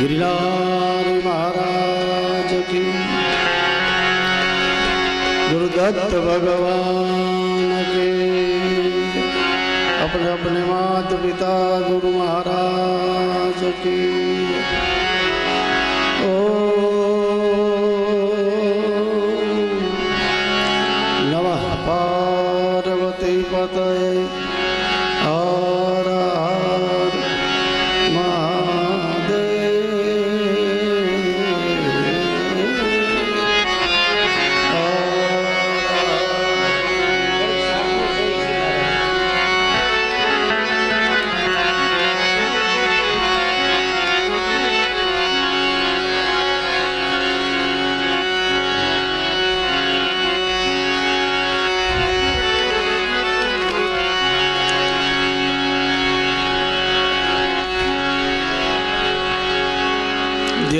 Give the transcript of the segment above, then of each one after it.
गिरिनार महाराज की। गुरुदत्त भगवान के। अपने अपने माता पिता गुरु महाराज की। ओ, नमः पार्वती पतये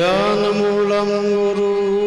ஞானமுளம் குரூரமூரத்தே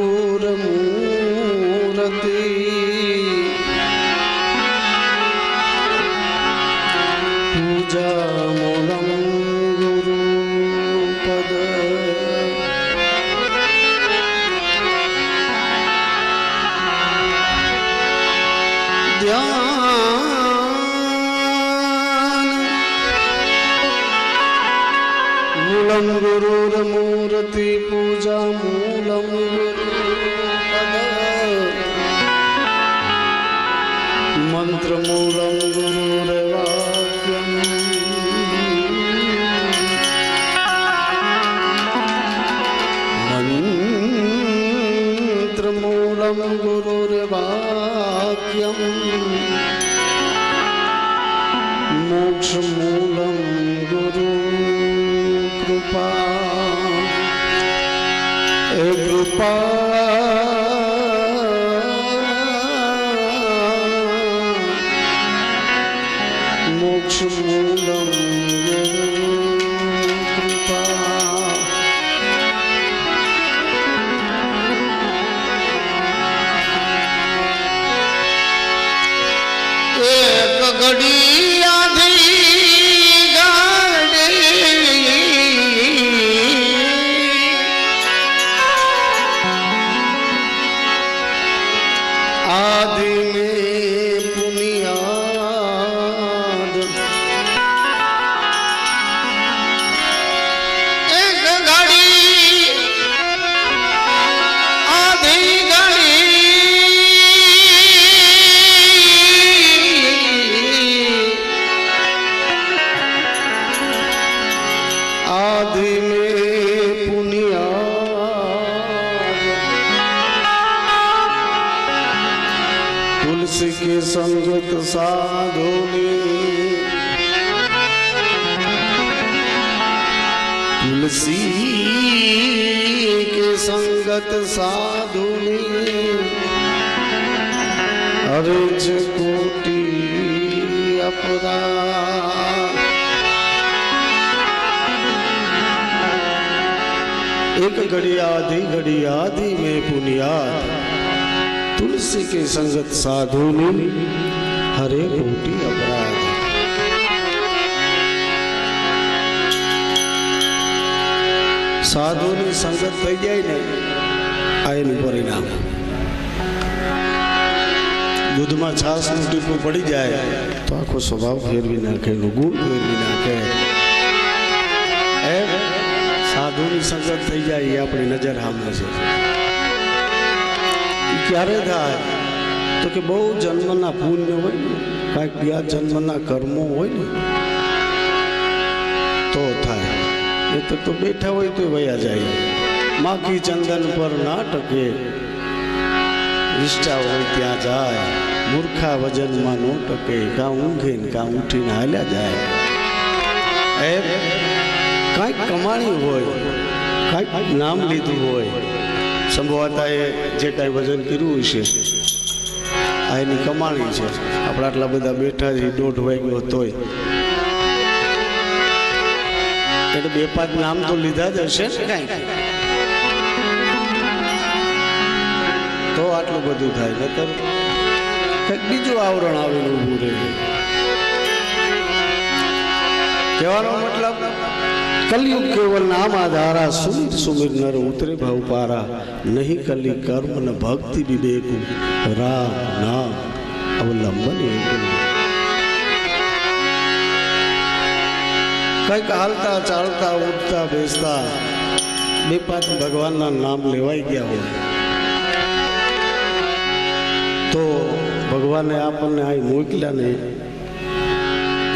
के संगत साधुनी अर्ज कोटि अपराध एक घड़ी आधी घड़ी आधी में पुनियाद तुलसी के संगत साधु हरे कोटि अपराध સાધુની સંગત થઈ જાય ને આ એનું પરિણામ દૂધમાં છાસનું ટીપું પડી જાય તો આખો સ્વભાવ ફેરવી નાખે એનો ગુણ ફેરવી નાખે. એમ સાધુની સંગત થઈ જાય એ આપણી નજર સામે છે. ક્યારે થાય? તો કે બહુ જન્મના પુણ્ય હોય ને, કાંઈક બીજા જન્મના કર્મો હોય ને, તો થાય. એ તો બેઠા હોય તો વયા જાય. માખી ચંદન પર ના ટકે નિષ્ઠા હોય ત્યાં જાય. મૂર્ખા વજનમાં નો ટકે. કાં ઊંઘે ને કાં ઉઠીને હાલ્યા જાય. એ કાંઈક કમાણી હોય. કાંઈક નામ લીધું હોય. સંભવાતાએ જે કાંઈ વજન કર્યું હશે, આ એની કમાણી છે. આપણે આટલા બધા બેઠા છીએ દોઢ વાગ્યો તોય. એટલે બે પાંચ નામ તો લીધા જ હશે ને કાંઈક તો આટલું બધું થાય નતર કંઈક બીજું આવરણ આવેલું ઊભું રહે કહેવાનો મતલબ, કલયુગ કેવલ નામ આધારા સુમિર સુમિર નર ઉતરે ભાવ પારા. નહીં કલી કર્મ, ને ભક્તિ વિવેકુ, રામ, નામ, અવલંબન કંઈક હાલતા, ચાલતા, ઉઠતા, બેસતા, બે પાંચ ભગવાનના નામ લેવાઈ ગયા હોય. તો ભગવાને આપણને અહીં મોકલ્યા ને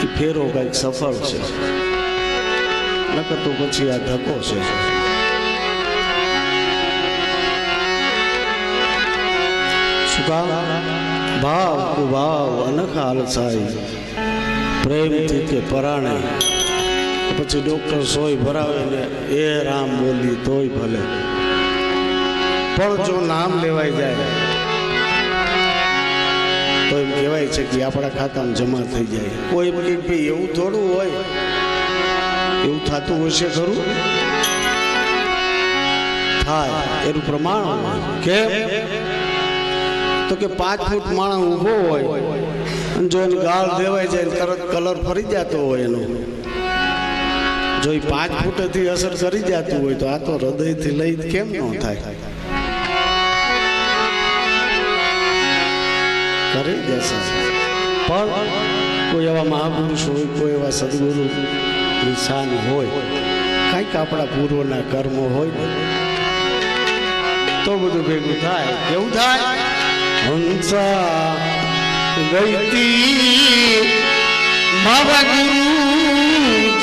એ ફેરો કંઈક સફળ છે. નકર પછી આ ધક્કો છે. ભાવ કુભાવ અનખ હાલસાઈ પ્રેમથી કે પરાણે. પછી ડોક્ટર સોય ભરાવે ને એ રામ બોલી, તોય ભલે. પણ જો નામ લેવાઈ જાય તો એમ કહેવાય છે કે આપણા ખાતામાં જમા થઈ જાય. કોઈ એમ કે ભાઈ એવું થોડું હોય. એવું થતું હશે ખરું? થાય, એનું પ્રમાણ કે તો કે પાંચ ફૂટ માણસ ઊભો હોય અને જો એને ગાળ દેવાઈ જાય તરત કલર ફરી જતો હોય એનો. જો એ પાંચ ફૂટેથી અસર કરી જતું હોય તો આ તો હૃદયથી લઈ કેમ ન થાય? કરી દેશે. પણ કોઈ એવા મહાપુરુષ હોય, કોઈ એવા સદગુરુ નિશાન હોય, કંઈક આપણા પૂર્વના કર્મો હોય, તો બધું ભેગું થાય. કેવું થાય? હંસા ગઈતી, બાબા ગુરુજીના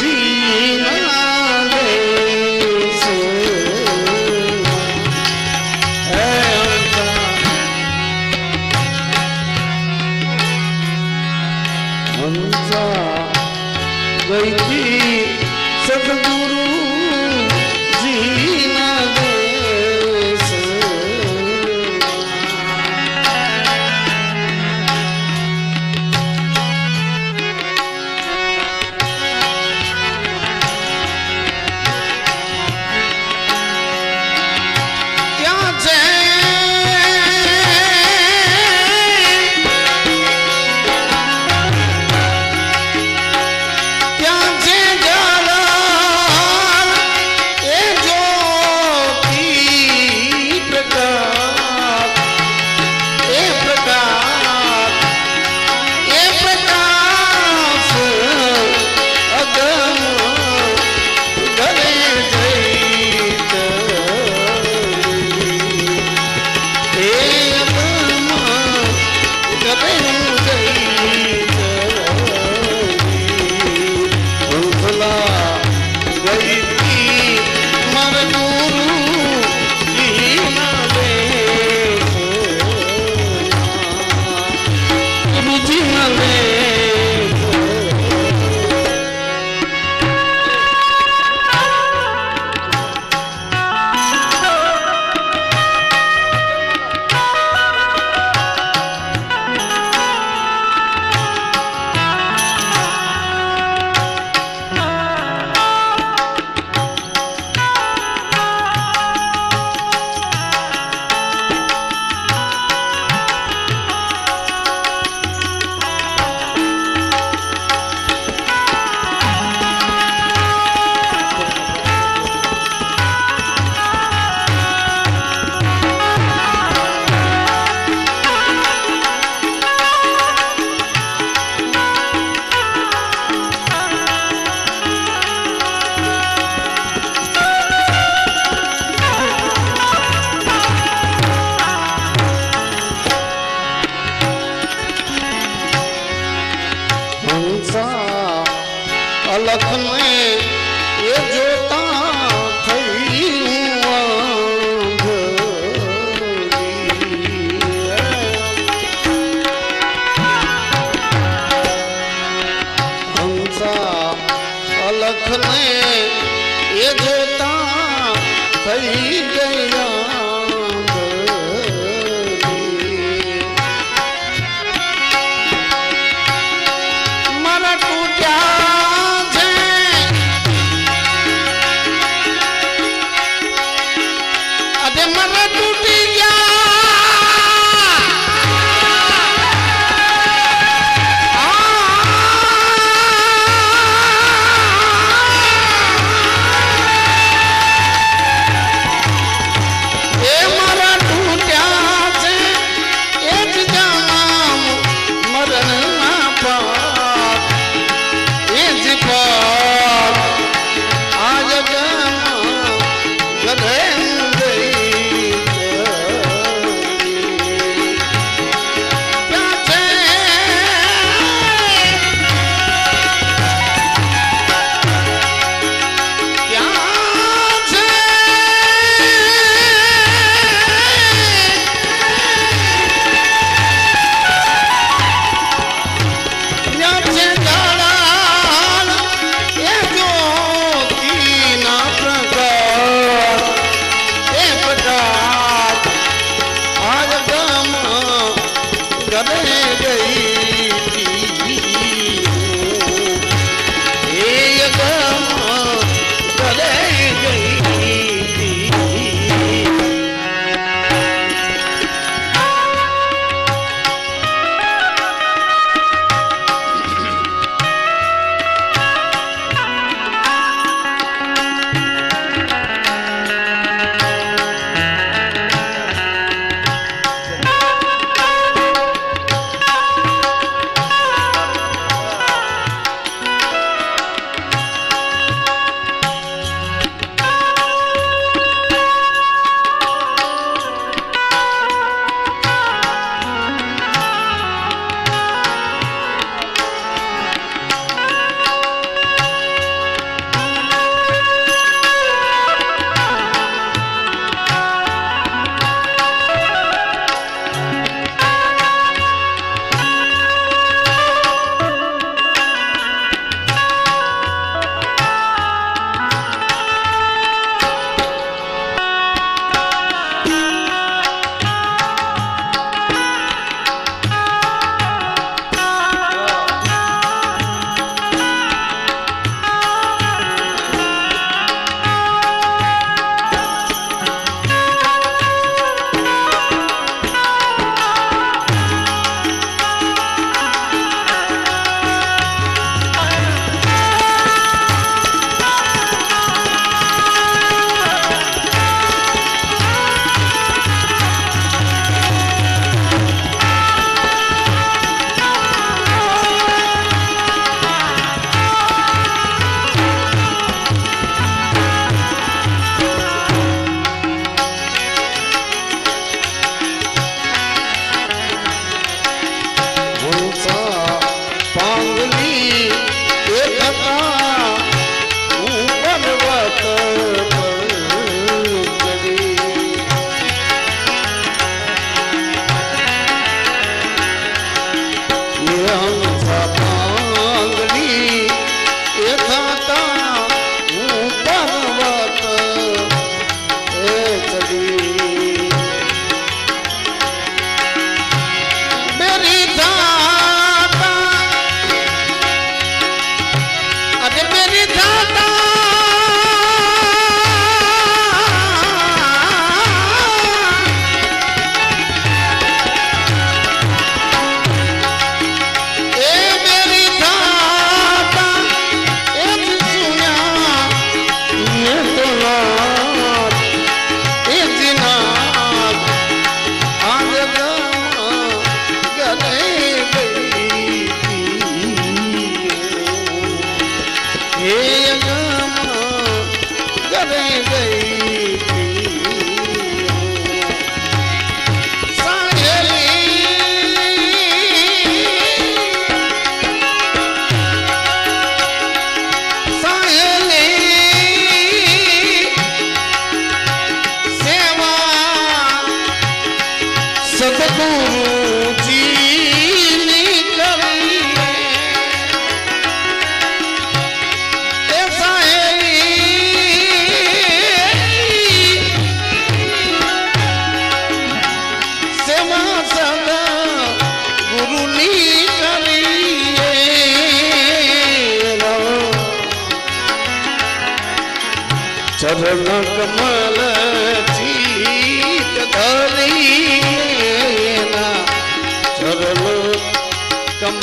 करे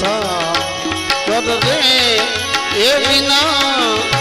હંસા કર રે એ વિના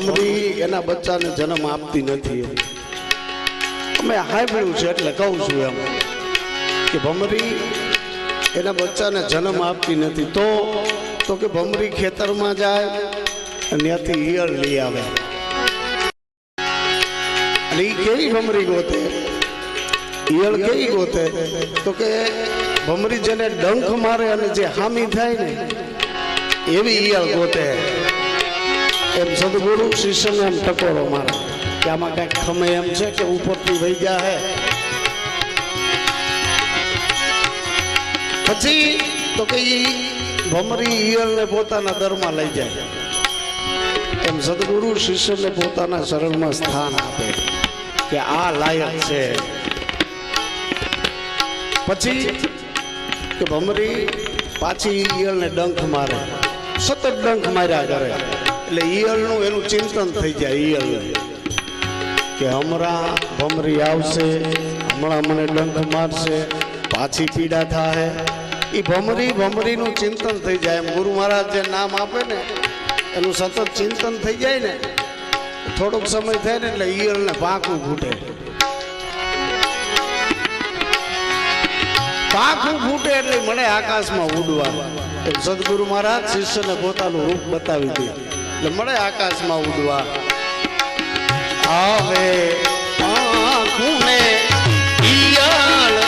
ભમરી એના બચ્ચાને જન્મ આપતી નથી અમે સાંભળ્યું છે એટલે કહું છું એમ કે ભમરી એના બચ્ચાને જન્મ આપતી નથી. તો તો કે ભમરી ખેતરમાં જાય અને ત્યાંથી ઈયળ લઈ આવે. અને એ કેવી ભમરી ગોતે? ઈયળ કેવી ગોતે? તો કે ભમરી જેને ડંખ મારે અને જે હામી થાય ને, એવી ઈયળ ગોતે. એમ સદગુરુ શિષ્યને એમ ટકોરો મારે કે આમાં કાંઈક ખમે એમ છે કે ઉપરથી વહી ગયા હે? પછી તો કે ઈ ભમરી ઈયળને પોતાના દરમાં લઈ જાય. એમ સદગુરુ શિષ્યને પોતાના શરણમાં સ્થાન આપે કે આ લાયક છે. પછી કે ભમરી પાછી ઈયળને ડંખ મારે, સતત ડંખ માર્યા કરે. એટલે ઈયળનું એનું ચિંતન થઈ જાય, ઈયળનું. કે હમણાં ભમરી આવશે, હમણાં મને ડંખ મારશે, પાછી પીડા થાય એ ભમરી, ભમરીનું ચિંતન થઈ જાય. ગુરુ મહારાજ જે નામ આપે ને, એનું સતત ચિંતન થઈ જાય ને, થોડોક સમય થાય ને એટલે ઈયળને પાંખું ફૂટે પાંખું ફૂટે એટલે મને આકાશમાં ઉડવા. સદગુરુ મહારાજ શિષ્યને પોતાનું રૂપ બતાવી દે. એટલે મળે આકાશમાં ઉડવા. આવે આંખુને ઈયળ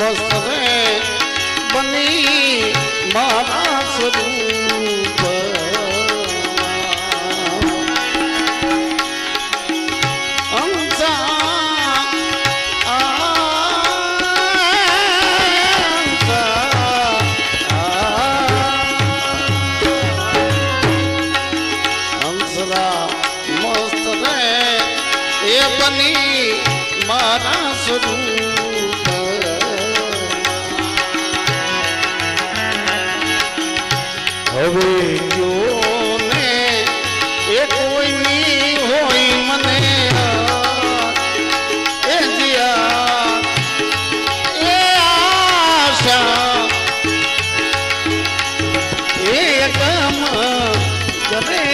મસ્ત બની મારા સ્વરૂપ. કરે